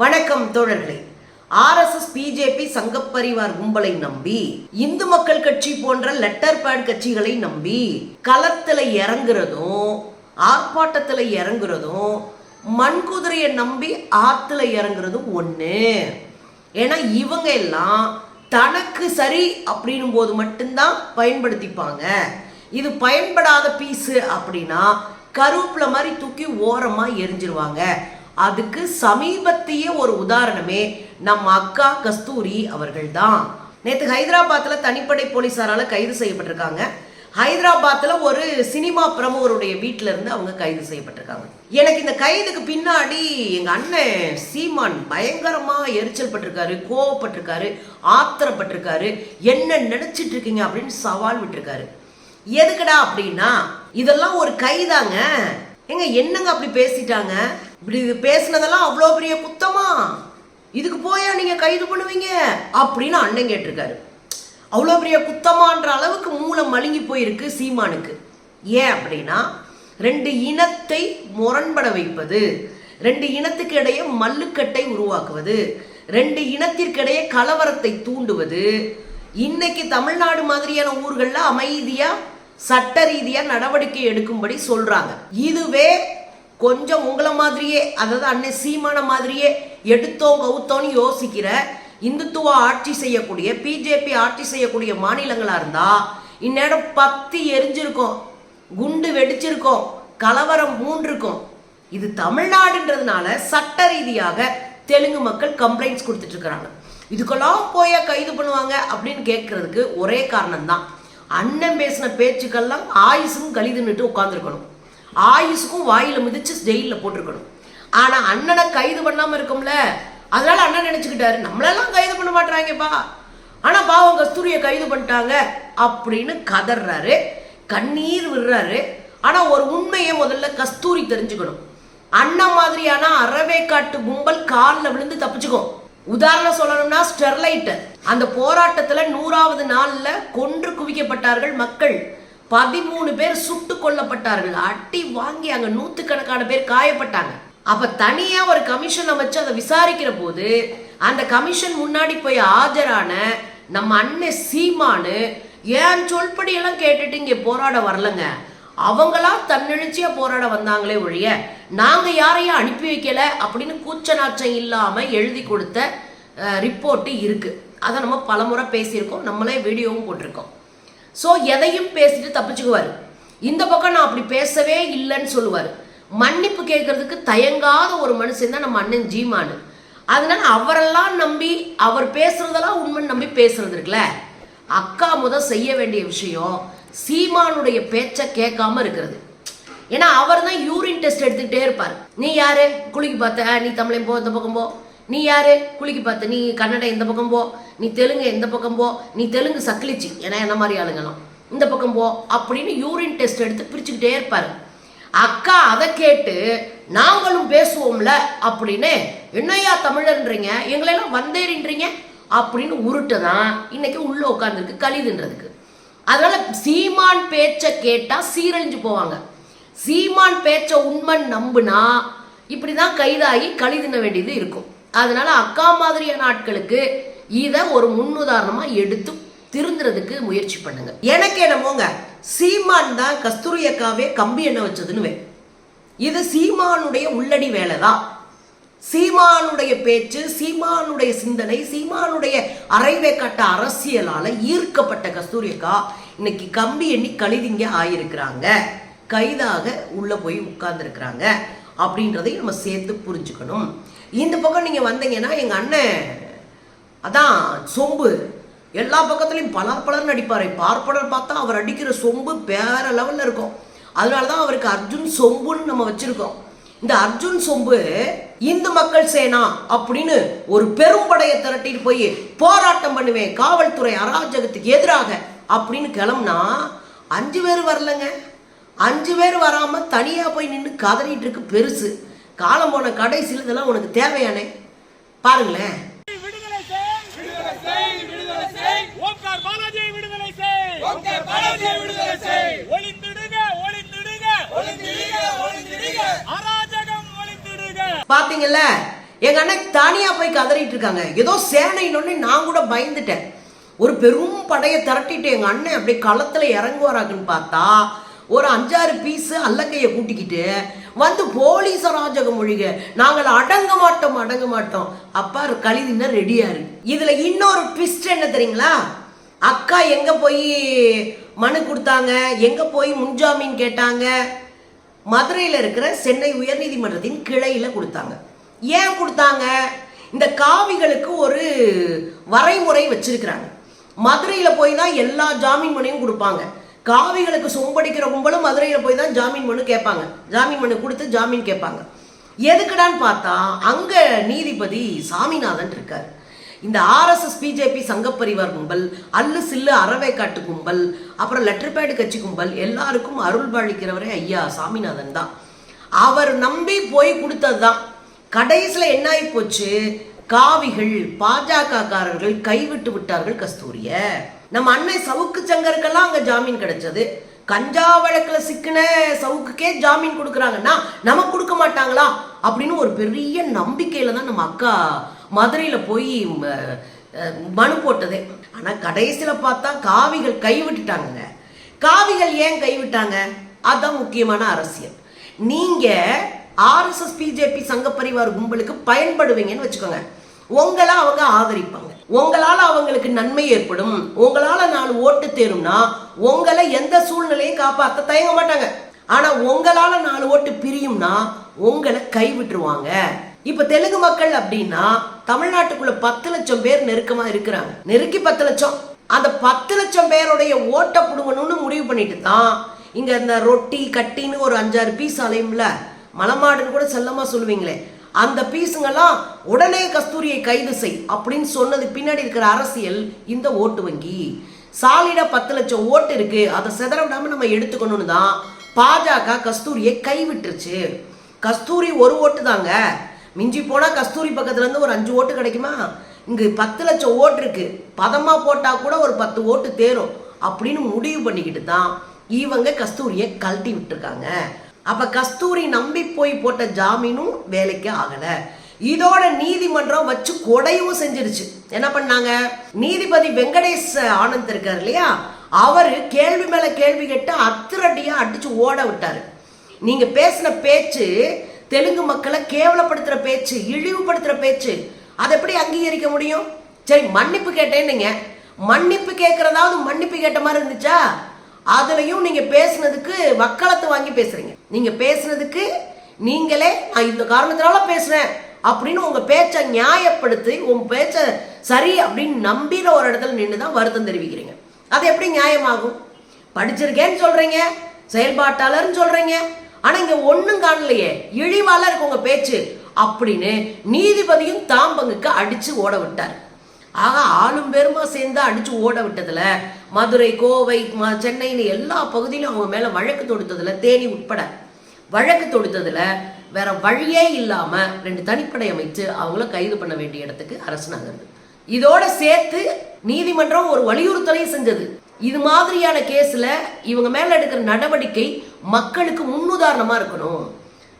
வணக்கம் தோழர்களே. RSS BJP சங்கப்பரிவார் கும்பலை நம்பி இந்து மக்கள் கட்சி போன்ற லெட்டர் பேட் கட்சிகளை நம்பி களத்துல இறங்குறதும் ஆர்ப்பாட்டத்துல இறங்குறதும் மண்குதிரையை நம்பி ஆத்துல இறங்குறதும் ஒண்ணு. ஏன்னா இவங்க எல்லாம் தனக்கு சரி அப்படின்னும் போது மட்டும்தான் பயன்படுத்திப்பாங்க. இது பயன்படாத பீஸு அப்படின்னா கருவேப்பில மாதிரி தூக்கி ஓரமாக எரிஞ்சிருவாங்க. அதுக்கு சமீபத்திய ஒரு உதாரணமே நம்ம அக்கா கஸ்தூரி அவர்கள் தான் நேற்று ஹைதராபாத்தில் தனிப்படை போலீஸாரால் கைது செய்யப்பட்டிருக்காங்க. ஹைதராபாத்தில் ஒரு சினிமா பிரமுகருடைய வீட்டில இருந்து அவங்க கைது செய்யப்பட்டிருக்காங்க. எனக்கு இந்த கைதுக்கு பின்னாடி எங்கள் அண்ணன் சீமான் பயங்கரமாக எரிச்சல் பட்டிருக்காரு கோவப்பட்டிருக்காரு ஆத்திரப்பட்டிருக்காரு என்ன நினச்சிட்டு இருக்கீங்க அப்படின்னு சவால் விட்டுருக்காரு. எதுக்குடா அப்படின்னா இதெல்லாம் ஒரு கைதாங்க. ஏங்க என்னங்க அப்படி பேசிட்டாங்க? இப்படி இது பேசுனதெல்லாம் அவ்வளோ பெரிய குத்தமா? இதுக்கு போயா நீங்கள் கைது பண்ணுவீங்க? அப்படின்னு அண்ணன் கேட்டிருக்காரு. அவ்வளோ பெரிய குத்தமான்ற அளவுக்கு மூளை மழுங்கி போயிருக்கு சீமானுக்கு. ஏன் அப்படின்னா ரெண்டு இனத்தை முரண்பட வைப்பது ரெண்டு இனத்துக்கு இடையே மல்லுக்கட்டை உருவாக்குவது ரெண்டு இனத்திற்கிடையே கலவரத்தை தூண்டுவது இன்னைக்கு தமிழ்நாடு மாதிரியான ஊர்களில் அமைதியாக சட்ட ரீதியாக நடவடிக்கை எடுக்கும்படி சொல்கிறாங்க இதுவே கொஞ்சம் உங்களை மாதிரியே அதாவது அன்னை சீமான மாதிரியே எடுத்தோம் கவுத்தோன்னு யோசிக்கிற இந்துத்துவ ஆட்சி செய்யக்கூடிய பிஜேபி ஆட்சி செய்யக்கூடிய மாநிலங்களாக இருந்தால் இந்நேரம் பத்தி எரிஞ்சிருக்கும் குண்டு வெடிச்சிருக்கும் கலவரம் மூன்றிருக்கும். இது தமிழ்நாடுன்றதுனால சட்ட ரீதியாக தெலுங்கு மக்கள் கம்ப்ளைண்ட்ஸ் கொடுத்துட்டு இருக்கிறாங்க இதுக்கெல்லாம் போய் கைது பண்ணுவாங்க அப்படின்னு கேட்கறதுக்கு ஒரே காரணம் தான் அண்ணன் பேசின பேச்சுக்கெல்லாம் ஆயுசும் கழிதுன்னுட்டு உட்காந்துருக்கணும் ஆயுஸுக்கும் வாயில் மிதிச்சு ஜெயிலில் போட்டிருக்கணும். ஆனால் அண்ணனை கைது பண்ணாமல் இருக்கும்ல அதனால அண்ணன் நினச்சிக்கிட்டாரு நம்மளெல்லாம் கைது பண்ண மாட்டாங்கப்பா ஆனால் பாவம் கஸ்தூரியை கைது பண்ணிட்டாங்க அப்படின்னு கதறாரு கண்ணீர் விடுறாரு. ஆனால் ஒரு உண்மையை முதல்ல கஸ்தூரி தெரிஞ்சுக்கணும். அண்ணன் மாதிரியான அறவேக்காட்டு கும்பல் காலில் விழுந்து தப்பிச்சுக்கும் உதாரணம் சொல்லணும்னா ஸ்டெர்லைட் அந்த போராட்டத்தில் நூறாவது நாளில் கொன்று குவிக்கப்பட்டார்கள் மக்கள். பதிமூணு பேர் சுட்டு கொல்லப்பட்டார்கள். அட்டி வாங்கி அங்க நூத்துக்கணக்கான பேர் காயப்பட்டாங்க. அப்ப தனியா ஒரு கமிஷன் வச்சு அதை விசாரிக்கிற போது அந்த கமிஷன் முன்னாடி போய் ஆஜரான நம்ம அண்ணன் சீமானு ஏன் சொல்படி எல்லாம் கேட்டுட்டு இங்க போராட வரலங்க? அவங்களா தன்னெழுச்சியா போராட வந்தாங்களே ஒழிய நாங்க யாரையும் அனுப்பி வைக்கல அப்படின்னு கூச்ச நாச்சம் இல்லாம எழுதி கொடுத்த ரிப்போர்ட்டு இருக்கு. அதை நம்ம பலமுறை பேசியிருக்கோம். நம்மளே வீடியோவும் போட்டிருக்கோம். ஸோ எதையும் பேசிட்டு தப்பிச்சுக்குவார். இந்த பக்கம் நான் அப்படி பேசவே இல்லைன்னு சொல்லுவார். மன்னிப்பு கேட்கறதுக்கு தயங்காத ஒரு மனுஷன் தான் நம்ம அண்ணன் ஜீமானு. அதனால அவரெல்லாம் நம்பி அவர் பேசுறதெல்லாம் உண்மைன்னு நம்பி பேசுறது இருக்குல்ல? அக்கா முத செய்ய வேண்டிய விஷயம் சீமானுடைய பேச்சை கேட்காம இருக்கிறது. ஏன்னா அவர் தான் யூரின் டெஸ்ட் எடுத்துக்கிட்டே இருப்பார். நீ யாரு? குளிக்கு பார்த்த நீ தமிழன் போ இந்த பக்கம் போ. நீ யாரு? குளிக்கு பார்த்த நீ கன்னட இந்த பக்கம் போ? நீ தெலுங்கு இந்த பக்கம் போ? நீ தெலுங்கு சக்லிச்சு ஏன்னா என்ன மாதிரி ஆளுங்கலாம் இந்த பக்கம் போ. அப்படின்னு யூரின் டெஸ்ட் எடுத்து பிரிச்சுக்கிட்டே இருப்பாரு. அக்கா அதை கேட்டு நாங்களும் பேசுவோம்ல அப்படின்னு என்னையா தமிழர்ன்றீங்க? எங்களெல்லாம் வந்தேறின்றீங்க அப்படின்னு உருட்டு தான் இன்னைக்கு உள்ள உட்காந்துருக்கு கலிதுன்றதுக்கு. அதனால சீமான் பேச்சை கேட்டா சீரழிஞ்சு போவாங்க. சீமான் பேச்ச உண்மை நம்புனா இப்படிதான் கைதாகி கழிதின வேண்டியது இருக்கும். அதனால அக்கா மாதிரியான ஆட்களுக்கு இதை ஒரு முன்னுதாரணமா எடுத்து திருந்துறதுக்கு முயற்சி பண்ணுங்க. எனக்கு என்னமோங்க சீமான் தான் கஸ்தூரி அக்காவே கம்பி எண்ணெய் வச்சதுன்னு வே. இது சீமானுடைய உள்ளடி வேலை தான் சீமானுடைய பேச்சு சீமானுடைய சிந்தனை சீமானுடைய அரைவே கட்ட அரசியலால ஈர்க்கப்பட்ட கஸ்தூரி அக்கா இன்னைக்கு கம்பி எண்ணி கழுதிங்க ஆயிருக்கிறாங்க. கைதாக உள்ள போய் உட்கார்ந்துருக்கிறாங்க. அப்படின்றதையும் நம்ம சேர்த்து புரிஞ்சுக்கணும். இந்த பக்கம் நீங்கள் வந்தீங்கன்னா எங்கள் அண்ணன் அதான் சொம்பு. எல்லா பக்கத்துலையும் பலர் பலர் நடிப்பாரு பார்ப்பனர் பார்த்தா அவர் அடிக்கிற சொம்பு வேற லெவலில் இருக்கும். அதனால தான் அவருக்கு அர்ஜுன் சொம்புன்னு நம்ம வச்சுருக்கோம். இந்த அர்ஜுன் சொம்பு இந்து மக்கள் சேனா அப்படின்னு ஒரு பெரும்படையை திரட்டிட்டு போய் போராட்டம் பண்ணுவேன். காவல்துறை அராஜகத்துக்கு எதிராக அப்படின்னு கிளம்புனா அஞ்சு பேர் வரலங்க. அஞ்சு பேர் வராம தனியா போய் நின்று கதறிட்டு இருக்கு பெருசு. காலம் போன கடைசியில் இதெல்லாம் உனக்கு தேவையானே? பாருங்களேன். பாத்தீங்கல்ல எங்க அண்ணன் தனியா போய் கதறிட்டு இருக்காங்க. ஏதோ சேனைன்னு நான் கூட பயந்துட்டேன். ஒரு பெரும் படையை திரட்டிட்டு எங்க அண்ணன் அப்படியே களத்துல இறங்குவாராக்குன்னு பார்த்தா ஒரு அஞ்சாறு பீஸு அல்லக்கையை கூட்டிக்கிட்டு வந்து போலீஸ் அராஜக மொழிக நாங்கள் அடங்க மாட்டோம் அடங்க மாட்டோம். அப்பா கழுதினா ரெடியா இருக்கு இதுல இன்னொரு ட்விஸ்ட் என்ன தெரியுங்களா? அக்கா எங்க போய் மனு கொடுத்தாங்க? எங்க போய் முன்ஜாமீன் கேட்டாங்க? மதுரையில் இருக்கிற சென்னை உயர்நீதிமன்றத்தின் கிளையில் கொடுத்தாங்க. ஏன் கொடுத்தாங்க? இந்த காவிகளுக்கு ஒரு வரைமுறை வச்சிருக்கிறாங்க. மதுரையில் போய் தான் எல்லா ஜாமீன் மனையும் கொடுப்பாங்க. காவிகளுக்கு சொம்படிக்கிற கும்பலும் மதுரையில் போய் தான் ஜாமீன் மனு கேட்பாங்க. ஜாமீன் மனு கொடுத்து ஜாமீன் கேட்பாங்க. எதுக்குடான்னு பார்த்தா அங்கே நீதிபதி சாமிநாதன் இருக்கார். இந்த ஆர்எஸ்எஸ் பிஜேபி சங்கப்பரிவார் கும்பல் அல்லு சில்லு அறவேக்காட்டு கும்பல் அப்புறம் லெட்டர்பேடு கட்சி கும்பல் எல்லாருக்கும் அருள் பாலிக்கிறவரே ஐயா சாமிநாதன் தான். அவர் நம்பி போய் கொடுத்தது தான். கடைசியில் என்ன ஆகி போச்சு? காவிகள் பாஜக காரர்கள் கைவிட்டு விட்டார்கள் கஸ்தூரிய. நம்ம அண்ணன் சவுக்கு சங்கருக்கெல்லாம் அங்க ஜாமீன் கிடைச்சது. கஞ்சா வழக்கில் சிக்கின சவுக்குக்கே ஜாமீன் கொடுக்குறாங்கன்னா நமக்கு கொடுக்க மாட்டாங்களா? அப்படின்னு ஒரு பெரிய நம்பிக்கையில தான் நம்ம அக்கா மதுரையில் போய் மனு போட்டதே. ஆனால் கடைசியில் பார்த்தா காவிகள் கைவிட்டுட்டாங்க காவிகள் ஏன் கைவிட்டாங்க? அதுதான் முக்கியமான அரசியல். நீங்கள் ஆர்எஸ்எஸ் பிஜேபி சங்க பரிவார் கும்பலுக்கு பயன்படுவீங்கன்னு வச்சுக்கோங்க. உங்களை அவங்க ஆதரிப்பாங்க. உங்களால அவங்களுக்கு நன்மை ஏற்படும். உங்களால நாலு ஓட்டு தேரும்னா உங்களை எந்த சூழ்நிலையும் காப்பாத்த தயங்க மாட்டாங்க. ஆனா உங்களால நாலு ஓட்டு பிரியும்னா உங்களை கைவிட்டுருவாங்க. இப்ப தெலுங்கு மக்கள் அப்படின்னா தமிழ்நாட்டுக்குள்ள பத்து லட்சம் பேர் நெருக்கமா இருக்கிறாங்க. நெருக்கி பத்து லட்சம். அந்த பத்து லட்சம் பேருடைய ஓட்டை பிடுங்கணும்னு முடிவு பண்ணிட்டு தான் இங்க இந்த ரொட்டி கட்டின்னு ஒரு அஞ்சாறு பீஸ் அலையும்ல மலமாடுன்னு கூட செல்லமா சொல்லுவீங்களே. அந்த பீஸுங்கெல்லாம் உடனே கஸ்தூரியை கைது செய் அப்படின்னு சொன்னது பின்னாடி இருக்கிற அரசியல் இந்த ஓட்டு வங்கி. சாலிட பத்து லட்சம் ஓட்டு இருக்கு அதை செதற விடாம நம்ம எடுத்துக்கணும்னு தான் பாஜக கஸ்தூரியை கைவிட்டுருச்சு. கஸ்தூரி ஒரு ஓட்டு தாங்க. மிஞ்சி போனா கஸ்தூரி பக்கத்துல இருந்து ஒரு அஞ்சு ஓட்டு கிடைக்குமா? இங்கு பத்து லட்சம் ஓட்டு இருக்கு. பதமா போட்டா கூட ஒரு பத்து ஓட்டு தேரும் அப்படின்னு முடிவு பண்ணிக்கிட்டு தான் இவங்க கஸ்தூரியை கழட்டி விட்டுருக்காங்க. அப்போ கஸ்தூரி நம்பி போய் போட்ட ஜாமீனும் வேலைக்கு ஆகலை. இதோட நீதிமன்றம் வச்சு கொடையும் செஞ்சிருச்சு. என்ன பண்ணாங்க? நீதிபதி வெங்கடேஷ் ஆனந்த் இருக்கார் இல்லையா? அவர் கேள்வி மேல கேள்வி கேட்டு அத்திரட்டியா அடிச்சு ஓட விட்டாரு. நீங்க பேசின பேச்சு தெலுங்கு மக்களை கேவலப்படுத்துற பேச்சு இழிவுபடுத்துற பேச்சு அதை எப்படி அங்கீகரிக்க முடியும்? சரி மன்னிப்பு கேட்டேன்னுங்க. மன்னிப்பு கேட்கறதாவது மன்னிப்பு கேட்ட மாதிரி இருந்துச்சா? அதுலேயும் நீங்கள் பேசுனதுக்கு வக்காலத்து வாங்கி பேசுகிறீங்க நீங்கள் பேசுனதுக்கு நீங்களே நான் இந்த காரணத்தினால பேசுகிறேன் அப்படின்னு உங்கள் பேச்சை நியாயப்படுத்தி உங்கள் பேச்சை சரி அப்படின்னு நம்பின ஒரு இடத்துல நின்று தான் வருத்தம் தெரிவிக்கிறீங்க. அது எப்படி நியாயமாகும்? படிச்சிருக்கேன்னு சொல்கிறீங்க செயல்பாட்டாளர்னு சொல்கிறீங்க ஆனால் இங்கே ஒன்றும் காணலையே இழிவால இருக்கு உங்கள் பேச்சு அப்படின்னு நீதிபதியும் தாம்பங்குக்கு அடித்து ஓட விட்டார். ஆக ஆளும் பெருமா சேர்ந்து அடித்து ஓட விட்டதில் மதுரை கோவை ம- சென்னைன்னு எல்லா பகுதியிலும் அவங்க மேலே வழக்கு தொடுத்ததில் தேனி உட்பட. வழக்கு தொடுத்ததில் வேற வழியே இல்லாமல் ரெண்டு தனிப்படை அமைச்சு அவங்கள கைது பண்ண வேண்டிய இடத்துக்கு அரசு நகருது. இதோட சேர்த்து நீதிமன்றம் ஒரு வலியுறுத்தலையும் செஞ்சது. இது மாதிரியான கேஸில் இவங்க மேலே எடுக்கிற நடவடிக்கை மக்களுக்கு முன்னுதாரணமாக இருக்கணும்.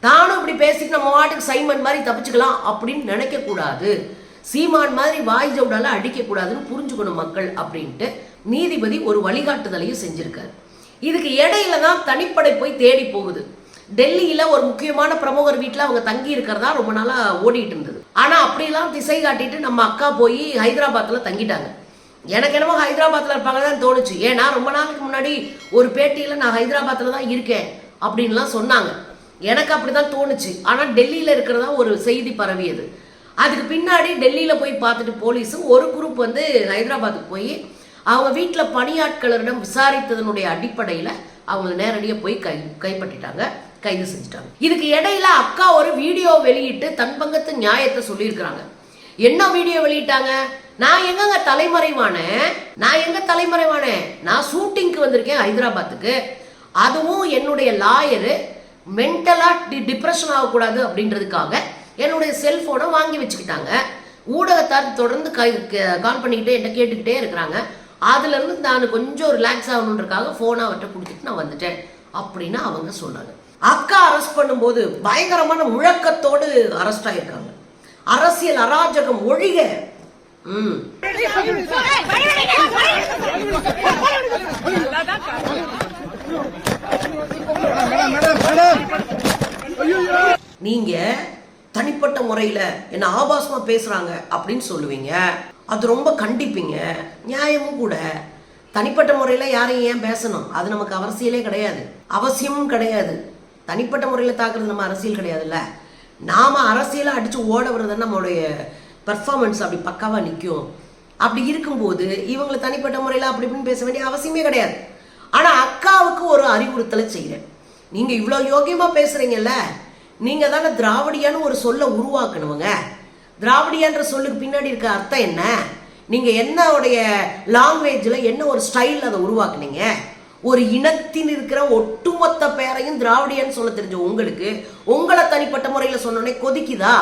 தானும் இப்படி பேசிட்டு நம்ம வாட்டுக்கு சைமன் மாதிரி தப்பிச்சுக்கலாம் அப்படின்னு நினைக்கக்கூடாது. சீமான் மாதிரி வாய் ஜவுடால அடிக்கக்கூடாதுன்னு புரிஞ்சுக்கணும் மக்கள் அப்படின்ட்டு நீதிபதி ஒரு வழிகாட்டுதலையும் செஞ்சிருக்காரு. இதுக்கு இடையில தான் தனிப்படை போய் தேடி போகுது. டெல்லியில ஒரு முக்கியமான பிரமுகர் வீட்டில் அவங்க தங்கி இருக்கிறதா ரொம்ப நாளாக ஓடிட்டு இருந்தது. ஆனால் அப்படிலாம் திசை காட்டிட்டு நம்ம அக்கா போய் ஹைதராபாத்தில் தங்கிட்டாங்க. எனக்கு என்னமோ ஹைதராபாத்தில் இருப்பாங்க தான் தோணுச்சு. ஏன்னா ரொம்ப நாளுக்கு முன்னாடி ஒரு பேட்டியில் நான் ஹைதராபாத்தில் தான் இருக்கேன் அப்படின்லாம் சொன்னாங்க. எனக்கு அப்படி தான் தோணுச்சு. ஆனால் டெல்லியில் இருக்கிறதா ஒரு செய்தி பரவியது. அதுக்கு பின்னாடி டெல்லியில் போய் பார்த்துட்டு போலீஸும் ஒரு குரூப் வந்து ஹைதராபாத்துக்கு போய் அவங்க வீட்டில் பணியாட்களிடம் விசாரித்ததனுடைய அடிப்படையில் அவங்க நேரடியாக போய் கை கைப்பற்றிட்டாங்க கைது செஞ்சுட்டாங்க. இதுக்கு இடையில அக்கா ஒரு வீடியோ வெளியிட்டு தன் பங்கத்து நியாயத்தை சொல்லியிருக்கிறாங்க. என்ன வீடியோ வெளியிட்டாங்க? நான் எங்கங்க தலைமறைவான? நான் எங்க தலைமறைவான? நான் ஷூட்டிங்க்கு வந்திருக்கேன் ஹைதராபாத்துக்கு. அதுவும் என்னுடைய லாயரு மென்டலா டி டிப்ரெஷன் ஆகக்கூடாது அப்படின்றதுக்காக என்னுடைய செல்போனை வாங்கி வச்சுக்கிட்டாங்க. ஊடகத்தார் தொடர்ந்து கை கால் பண்ணிக்கிட்டே என்ன கேட்டுக்கிட்டே இருக்கிறாங்க. அதுல இருந்து நான் கொஞ்சம் ரிலாக்ஸ் ஆகணுன்றக்காக ஃபோனை அவர்கிட்ட கொடுத்துட்டு நான் வந்துட்டேன் அப்படின்னு அவங்க சொன்னாங்க. அக்கா அரெஸ்ட் பண்ணும்போது பயங்கரமான முழக்கத்தோடு அரெஸ்ட் ஆயிருக்காங்க. அரசியல் அராஜகம் ஒழிக. ம். நீங்க தனிப்பட்ட முறையில என்ன ஆபாசமா பேசுறாங்க அப்படின்னு சொல்லுவீங்க. அது ரொம்ப கண்டிப்பீங்க. நியாயமும் கூட. தனிப்பட்ட முறையில் யாரையும் ஏன் பேசணும்? அது நமக்கு அவசியலே கிடையாது. அவசியமும் கிடையாது. தனிப்பட்ட முறையில் தாக்குறது நம்ம அரசியல் கிடையாதுல்ல. நாம் அரசியலை அடித்து ஓட வர்றது நம்மளுடைய பெர்ஃபார்மன்ஸ் அப்படி பக்காவாக நிற்கும் அப்படி இருக்கும்போது இவங்களை தனிப்பட்ட முறையில் அப்படி இப்படின்னு பேச வேண்டிய அவசியமே கிடையாது. ஆனால் அக்காவுக்கு ஒரு அறிவுறுத்தலை செய்கிறேன் நீங்கள் இவ்வளோ யோகியமாக பேசுகிறீங்கல்ல நீங்கள் தானே திராவிடியான்னு ஒரு சொல்லை உருவாக்கணுங்க. திராவிடியன்ற சொல்லுக்கு பின்னாடி இருக்க அர்த்தம் என்ன? நீங்கள் என்னோடைய லாங்குவேஜில் என்ன ஒரு ஸ்டைலில் அதை உருவாக்குனீங்க? ஒரு இனத்தின் இருக்கிற ஒட்டுமொத்த பேரையும் திராவிடியான்னு சொல்ல தெரிஞ்ச உங்களுக்கு உங்களை தனிப்பட்ட முறையில் சொன்னோடனே கொதிக்குதா?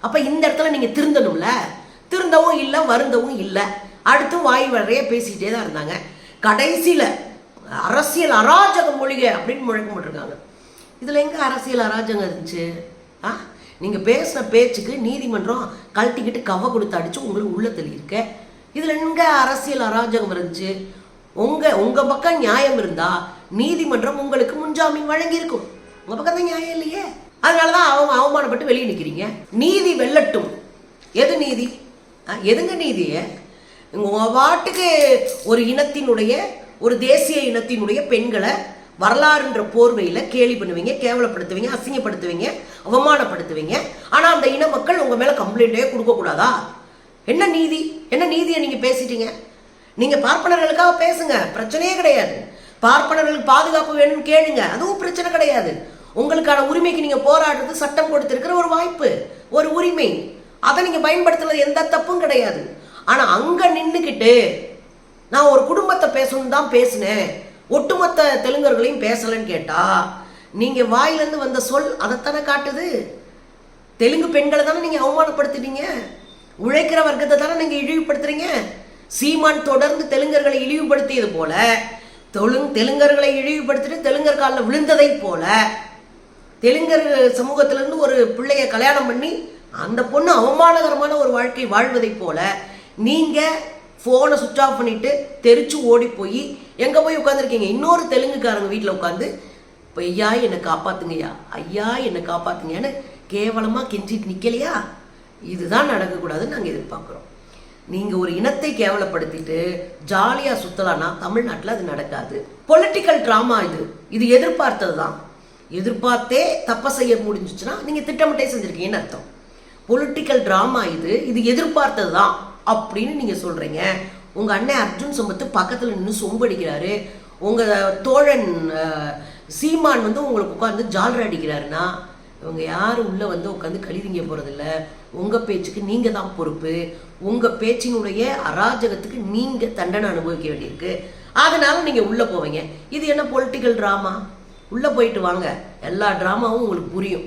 அப்போ இந்த இடத்துல நீங்கள் திருந்தணும்ல. திருந்தவும் இல்லை வருந்தவும் இல்லை. அடுத்து வாய் வரைய பேசிக்கிட்டே தான் இருந்தாங்க. கடைசியில் அரசியல் அராஜகம் மொழிகை அப்படின்னு முழக்கம் போட்டிருக்காங்க. இதில் எங்கே அரசியல் அராஜகம் இருந்துச்சு? ஆ? நீங்கள் பேசின பேச்சுக்கு நீதிமன்றம் கழட்டிக்கிட்டு கவ கொடுத்து அடிச்சு உங்களுக்கு உள்ள தெளியிருக்க இதில் எங்கே அரசியல் அராஜகம் இருந்துச்சு? உங்கள் உங்கள் பக்கம் நியாயம் இருந்தால் நீதிமன்றம் உங்களுக்கு முன்ஜாமீன் வழங்கியிருக்கும். உங்கள் பக்கம் தான் நியாயம் இல்லையே. அதனாலதான் அவங்க அவமானப்பட்டு வெளியே நிற்கிறீங்க நீதி வெல்லட்டும். எது நீதி? ஆ, எதுங்க நீதியை உங்கள் பாட்டுக்கு ஒரு இனத்தினுடைய ஒரு தேசிய இனத்தினுடைய பெண்களை வரலாறுன்ற போர்வையில் கேலி பண்ணுவீங்க கேவலப்படுத்துவீங்க அசிங்கப்படுத்துவீங்க அவமானப்படுத்துவீங்க. ஆனால் அந்த இன மக்கள் உங்கள் மேலே கம்ப்ளைண்ட்டே கொடுக்கக்கூடாதா என்ன நீதி? என்ன நீதியை நீங்கள் பேசிட்டீங்க? நீங்கள் பார்ப்பனர்களுக்காக பேசுங்க பிரச்சனையே கிடையாது. பார்ப்பனர்களுக்கு பாதுகாப்பு வேணும்னு கேளுங்க அதுவும் பிரச்சனை கிடையாது. உங்களுக்கான உரிமைக்கு நீங்கள் போராடுறது சட்டம் கொடுத்துருக்கிற ஒரு வாய்ப்பு ஒரு உரிமை. அதை நீங்கள் பயன்படுத்துறது எந்த தப்பும் கிடையாது. ஆனால் அங்கே நின்றுக்கிட்டு நான் ஒரு குடும்பத்தை பேசணும் தான் பேசினேன். ஒட்டுமொத்த தெலுங்கர்களையும் பேசலன்னு கேட்டா நீங்க வாயிலிருந்து வந்த சொல் அதைத்தானே காட்டுது? தெலுங்கு பெண்களை தானே நீங்க அவமானப்படுத்துறீங்க உழைக்கிற வர்க்கத்தை தானே நீங்க இழிவுபடுத்துறீங்க? சீமான் தொடர்ந்து தெலுங்கர்களை இழிவுபடுத்தியது போல தொழுங் தெலுங்கர்களை இழிவுபடுத்திட்டு தெலுங்கர் காலில் விழுந்ததை போல தெலுங்கர் சமூகத்திலிருந்து ஒரு பிள்ளைய கல்யாணம் பண்ணி அந்த பொண்ணு அவமானகரமான ஒரு வாழ்க்கை வாழ்வதைப் போல நீங்க ஃபோனை சுவிட்ச் ஆஃப் பண்ணிட்டு தெரிச்சு ஓடி போய் எங்கே போய் உட்காந்துருக்கீங்க இன்னொரு தெலுங்குக்காரங்க வீட்டில் உட்காந்து இப்போ ஐயா என்னை காப்பாத்துங்கய்யா. ஐயா என்னை காப்பாத்துங்கன்னு கேவலமாக கெஞ்சிட்டு நிற்கலையா இதுதான் நடக்கக்கூடாதுன்னு நாங்கள் எதிர்பார்க்குறோம். நீங்கள் ஒரு இனத்தை கேவலப்படுத்திட்டு ஜாலியாக சுற்றலான்னா தமிழ்நாட்டில் அது நடக்காது. பொலிட்டிக்கல் ட்ராமா இது. இது எதிர்பார்த்தது தான் எதிர்பார்த்தே தப்பை செய்ய முடிஞ்சிச்சுன்னா நீங்கள் திட்டமிட்டே செஞ்சுருக்கீங்கன்னு அர்த்தம். பொலிட்டிக்கல் ட்ராமா இது. இது எதிர்பார்த்தது தான் அப்படின்னு நீங்கள் சொல்கிறீங்க உங்கள் அண்ணன் அர்ஜுன் சம்பத்து பக்கத்தில் நின்று சொம்படிக்கிறாரு உங்கள் தோழன் சீமான் வந்து உங்களுக்கு உட்காந்து ஜாலர் அடிக்கிறாருன்னா இவங்க யாரும் உள்ளே வந்து உட்காந்து கழிதிங்க போகிறதில்ல உங்கள் பேச்சுக்கு நீங்கள் தான் பொறுப்பு. உங்கள் பேச்சினுடைய அராஜகத்துக்கு நீங்கள் தண்டனை அனுபவிக்க வேண்டியிருக்கு. அதனால நீங்கள் உள்ளே போவீங்க. இது என்ன பொலிட்டிக்கல் ட்ராமா உள்ளே போயிட்டு வாங்க. எல்லா ட்ராமாவும் உங்களுக்கு புரியும்.